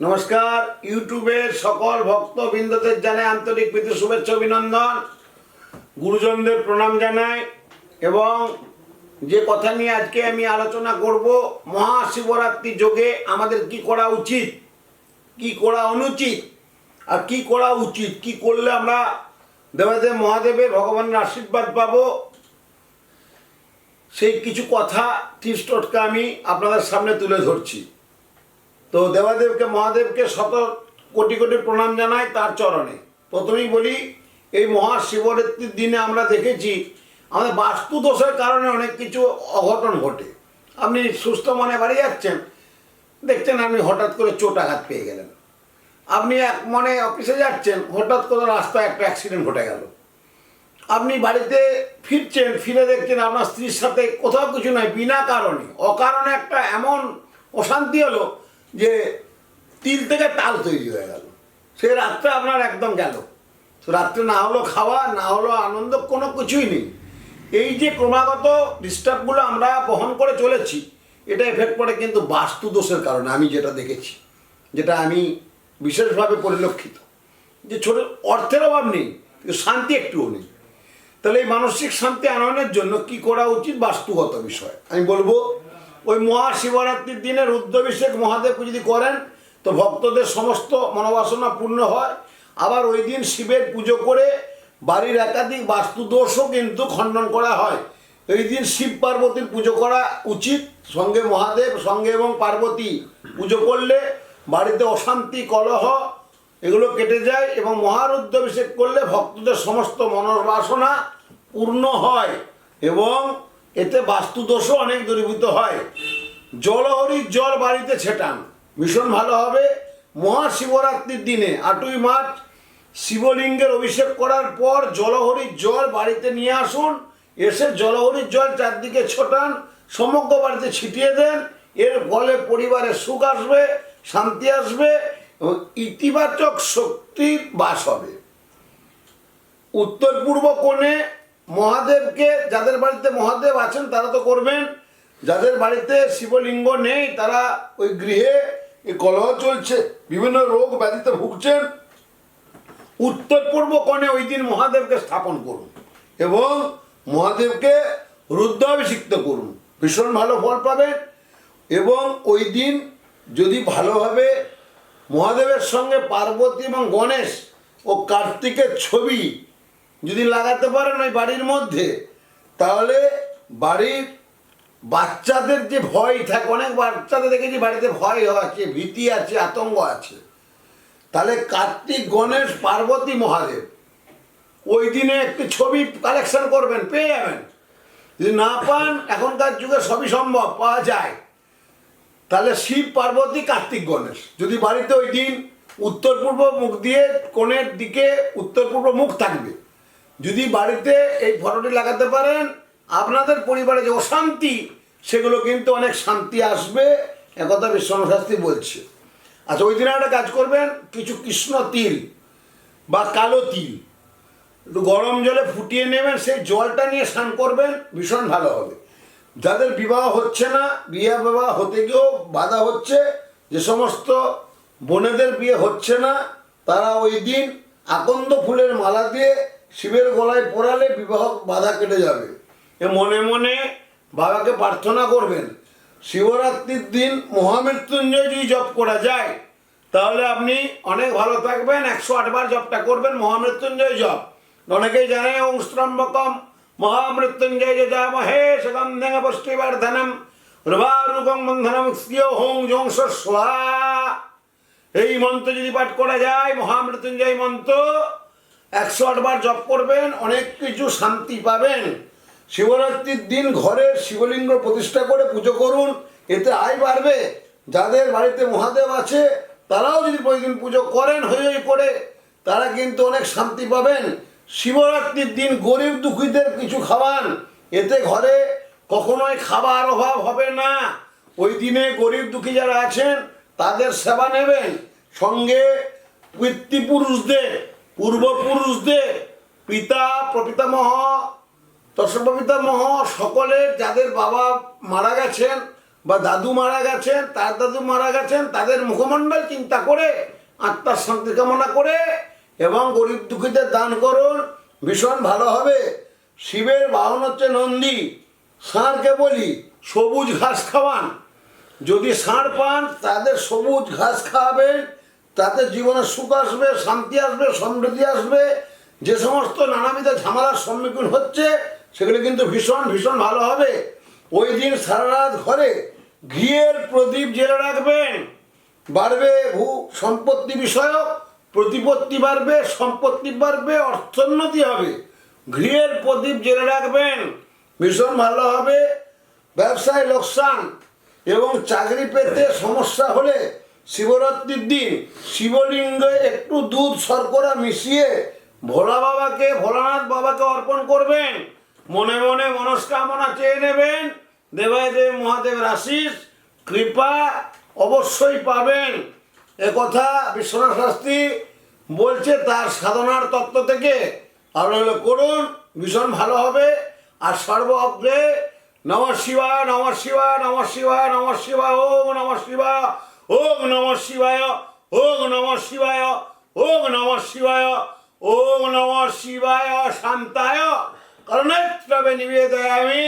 নমস্কার, ইউটিউবের সকল ভক্তবৃন্দদের জানাই আন্তরিক প্রীতি, শুভেচ্ছা, অভিনন্দন। গুরুজনদের প্রণাম জানাই এবং যে কথা নিয়ে আজকে আমি আলোচনা করব, মহাশিবরাত্রি যোগে আমাদের কি করা উচিত, কি করা অনুচিত, আর কি করা উচিত, কি করলে আমরা দেবাদেব মহাদেবের ভগবানের আশীর্বাদ পাবো, সেই কিছু কথা টিপস আমি আপনাদের সামনে তুলে ধরছি। তো দেবাদেবকে, মহাদেবকে শত কোটি কোটি প্রণাম জানাই তার চরণে। প্রথমেই বলি, এই মহাশিবরাত্রির দিনে আমরা দেখেছি, আমাদের বাস্তু দোষের কারণে অনেক কিছু অঘটন ঘটে। আপনি সুস্থ মনে বাড়ি যাচ্ছেন, দেখছেন আপনি হঠাৎ করে চোট আঘাত পেয়ে গেলেন। আপনি এক মনে অফিসে যাচ্ছেন, হঠাৎ করে রাস্তায় একটা অ্যাক্সিডেন্ট ঘটে গেল। আপনি বাড়িতে ফিরছেন, ফিরে দেখছেন আপনার স্ত্রীর সাথে কোথাও কিছু নয় বিনা কারণে। অকারণে একটা এমন অশান্তি হলো যে তিল থেকে তাল তৈরি হয়ে গেল। সে রাত্রে আপনার একদম গেল। রাত্রে না হলো খাওয়া, না হলো আনন্দ, কোনো কিছুই নেই। এই যে ক্রমাগত ডিস্টার্বগুলো আমরা বহন করে চলেছি, এটা এফেক্ট পড়ে কিন্তু বাস্তু দোষের কারণে, আমি যেটা দেখেছি। যেটা আমি বিশেষভাবে পরিলক্ষিত। যে ছোট, অর্থের অভাব নেই, কিন্তু শান্তি একটুও নেই। তাহলে এই মানসিক শান্তি আনয়নের জন্য কি করা উচিত? বাস্তুগত বিষয়। আমি বলব ওই মহাশিবরাত্রির দিনে রুদ্রাভিষেক মহাদেবকে যদি করেন, তো ভক্তদের সমস্ত মনোবাসনা পূর্ণ হয়। আবার ওই দিন শিবের পুজো করে বাড়ির একাধিক বাস্তুদোষও কিন্তু খণ্ডন করা হয়। এই দিন শিব পার্বতীর পুজো করা উচিত। সঙ্গে মহাদেব, সঙ্গে এবং পার্বতী পুজো করলে বাড়িতে অশান্তি, কলহ এগুলো কেটে যায় এবং মহারুদ্রাভিষেক করলে ভক্তদের সমস্ত মনোবাসনা পূর্ণ হয় এবং এতে বাস্তুদোষও অনেক দূরীভূত হয়। জলহরির জল বাড়িতে ছেটান। ভীষণ ভালো হবে। মহাশিবরাত্রির দিনে আটই মার্চ শিবলিঙ্গের অভিষেক করার পর জলহরির জল বাড়িতে নিয়ে আসুন। এসে জলহরির জল চারদিকে ছোটান, সমগ্র বাড়িতে ছিটিয়ে দেন। এর ফলে পরিবারে সুখ আসবে, শান্তি আসবে এবং ইতিবাচক শক্তির বাস হবে। উত্তর পূর্ব কোণে মহাদেবকে, যাদের বাড়িতে মহাদেব আছেন, তারা তো করবেন। যাদের বাড়িতে শিবলিঙ্গ নেই, তারা ওই গৃহে এই কলহ চলছে, বিভিন্ন রোগ ব্যাধিতে ভুগছেন। উত্তর পূর্ব কোণে ওই দিন মহাদেবকে স্থাপন করুন এবং মহাদেবকে রুদ্রাভিষিক্ত করুন। ভীষণ ভালো ফল পাবেন এবং ওই দিন যদি ভালোভাবে মহাদেবের সঙ্গে পার্বতী এবং গণেশ ও কার্তিকের ছবি যদি লাগাতে পারেন ওই বাড়ির মধ্যে, তাহলে বাড়ির বাচ্চাদের যে ভয় থাকে, অনেক বাচ্চাদের দেখেছি বাড়িতে ভয় আছে, ভীতি আছে, আতঙ্ক আছে। তাহলে কার্তিক গণেশ পার্বতী মহাদেব ওই দিনে একটি ছবি কালেকশন করবেন, পেয়ে যাবেন। যদি না পান, এখনকার যুগে সবই সম্ভব, পাওয়া যায়। তাহলে শিব পার্বতী, কার্তিক গণেশ। যদি বাড়িতে ওই দিন উত্তর পূর্ব মুখ দিয়ে কোণের দিকে উত্তর পূর্ব মুখ থাকবে যদি বাড়িতে এই ফটোটি লাগাতে পারেন, আপনাদের পরিবারে যে অশান্তি, সেগুলো কিন্তু অনেক শান্তি আসবে। একথা বিশ্বনাশাস্ত্রী বলছে। আচ্ছা ওই দিনে একটা কাজ করবেন, কিছু কৃষ্ণ তিল বা কালো তিল, একটু গরম জলে ফুটিয়ে নেবেন, সেই জলটা নিয়ে স্নান করবেন, ভীষণ ভালো হবে। যাদের বিবাহ হচ্ছে না, বিয়ে বিবাহ হতে গিয়েও বাধা হচ্ছে, যে সমস্ত বোনেদের বিয়ে হচ্ছে না, তারা ওই দিন আকন্দ ফুলের মালা দিয়ে শিবের গলায় পরালে বিবাহ বাধা কেটে যাবে। এ মনে মনে বাবাকে প্রার্থনা করবেন, শিবরাত্রির দিন মহামৃত্যুঞ্জয় যদি জপ করা যায়, তাহলে আপনি অনেক ভালো থাকবেন, একশো আটবার জপটা করবেন, মহামৃত্যুঞ্জয় জপ। অনেকেই জানে ওং স্ত্রম্বকম মহামৃত্যুঞ্জয় যজামহে সগন্ধং পুষ্টিবর্ধনম রুবারুকং বন্ধনম স্কিয় হোং জং এই মন্ত্র যদি পাঠ করা যায়, মহামৃত্যুঞ্জয় মন্ত্র একশো আটবার জপ করবেন, অনেক কিছু শান্তি পাবেন। শিবরাত্রির দিন ঘরে শিবলিঙ্গ প্রতিষ্ঠা করে পুজো করুন, এতে আয় বাড়বে। যাদের বাড়িতে মহাদেব আছে, তারাও যদি প্রতিদিন পুজো করেন হয়ে হয়ে করে, তারা কিন্তু অনেক শান্তি পাবেন। শিবরাত্রির দিন গরিব দুঃখীদের কিছু খাওয়ান, এতে ঘরে কখনোই খাবার অভাব হবে না। ওই দিনে গরিব দুঃখী যারা আছেন, তাদের সেবা নেবেন। সঙ্গে পিতৃপুরুষদের পূর্বপুরুষদের পিতা প্রপিতামহ তৎসপিতামহ সকলের যাদের বাবা মারা গেছেন বা দাদু মারা গেছেন, তার দাদু মারা গেছেন, তাদের মুখমণ্ডল চিন্তা করে, আত্মার শান্তি কামনা করে এবং গরিব দুঃখীদের দান করুন। ভীষণ ভালো হবে। শিবের বাহন হচ্ছে নন্দী। ষাঁড়কে বলি, সবুজ ঘাস খাওয়ান। যদি ষাঁড় পান, তাদের সবুজ ঘাস খাওয়াবেন। তাতে জীবনে সুখ আসবে, শান্তি আসবে, সমৃদ্ধি আসবে। যে সমস্ত নানাবিধ ঝামেলার সম্মুখীন হচ্ছে, সেগুলো কিন্তু ভীষণ ভীষণ ভালো হবে। ওই দিন সারা রাত ঘরে ঘিয়ের প্রদীপ জেলে রাখবেন। বাড়বে ভূ সম্পত্তি বিষয়ক, প্রতিপত্তি বাড়বে, সম্পত্তি বাড়বে, অর্থোন্নতি হবে। ঘিয়ের প্রদীপ জেলে রাখবেন, ভীষণ ভালো হবে। ব্যবসায় লোকসান এবং চাকরি পেতে সমস্যা হলে শিবরাত্রির দিন শিবলিঙ্গে একটু দুধ শর্করা মিশিয়ে ভোলা বাবাকে, ভোলানাথ বাবাকে অর্পণ করবেন। মনে মনে মনস্কামনা চেয়ে নেবেন। দেবায় দেব মহাদেবের আশিস কৃপা অবশ্যই পাবেন। একথা বিশ্বনাথ শাস্ত্রী বলছে তার সাধনার তত্ত্ব থেকে। আপনারা করুন, ভীষণ ভালো হবে। আর সর্বগ্রে নম শিবা নম শিবায় নম শিবায় নম শিবায়, ওম নম শিবায়। ওম নম শিবায়, ওম নম শিবায়, ওম নম শিবায়, ওম নম শিবায় শান্তায়। করণেত্রবে নিবেদয়ামি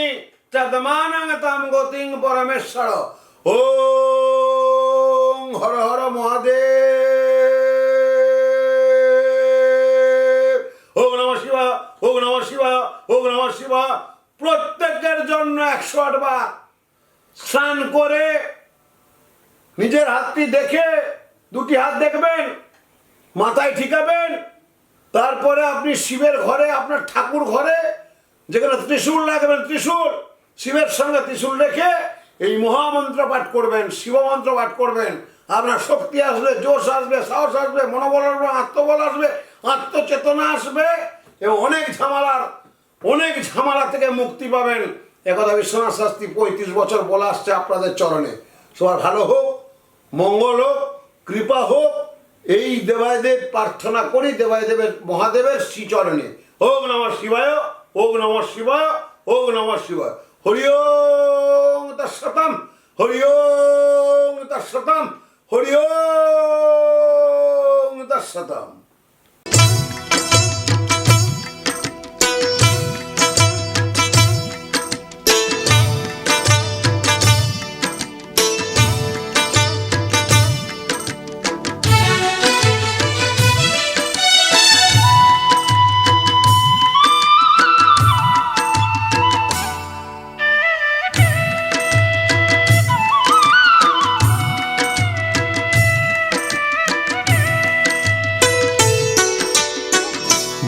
তদমানং তম গতিং পরমেশ্বর। ওম হর হর মহাদেব। ওম নম শিবা ওম নম শিবা ওম নম শিবা প্রত্যেকের জন্য একশো আটবার স্নান করে নিজের হাতটি দেখে দুটি হাত দেখবেন, মাথায় ঠিকাবেন, তারপরে আপনি শিবের ঘরে, আপনার ঠাকুর ঘরে, যেখানে ত্রিশূল রাখবেন ত্রিশূল, শিবের সঙ্গে ত্রিশূল রেখে এই মহামন্ত্র পাঠ করবেন, শিবমন্ত্র পাঠ করবেন। আপনার শক্তি আসবে, জোশ আসবে, সাহস আসবে, মনোবল আসবে, আত্মবল আসবে, আত্মচেতনা আসবে, এবং অনেক ঝামেলার, অনেক ঝামেলা থেকে মুক্তি পাবেন। একথা বিশ্বনাথ শাস্তি পঁয়ত্রিশ বছর বলে আসছে আপনাদের চরণে। সবার ভালো হোক। মঙ্গল হোক কৃপা হোক এই দেবায়দেব প্রার্থনা করি, দেবায়দেবের, মহাদেবের শ্রীচরণে। ওগ নম শিবায় ওগ নম শিবায় ওগ নম শিবায়। হরি ওং তৎসতম, হরি ওং তৎসতম, হরি ওং তৎসতম।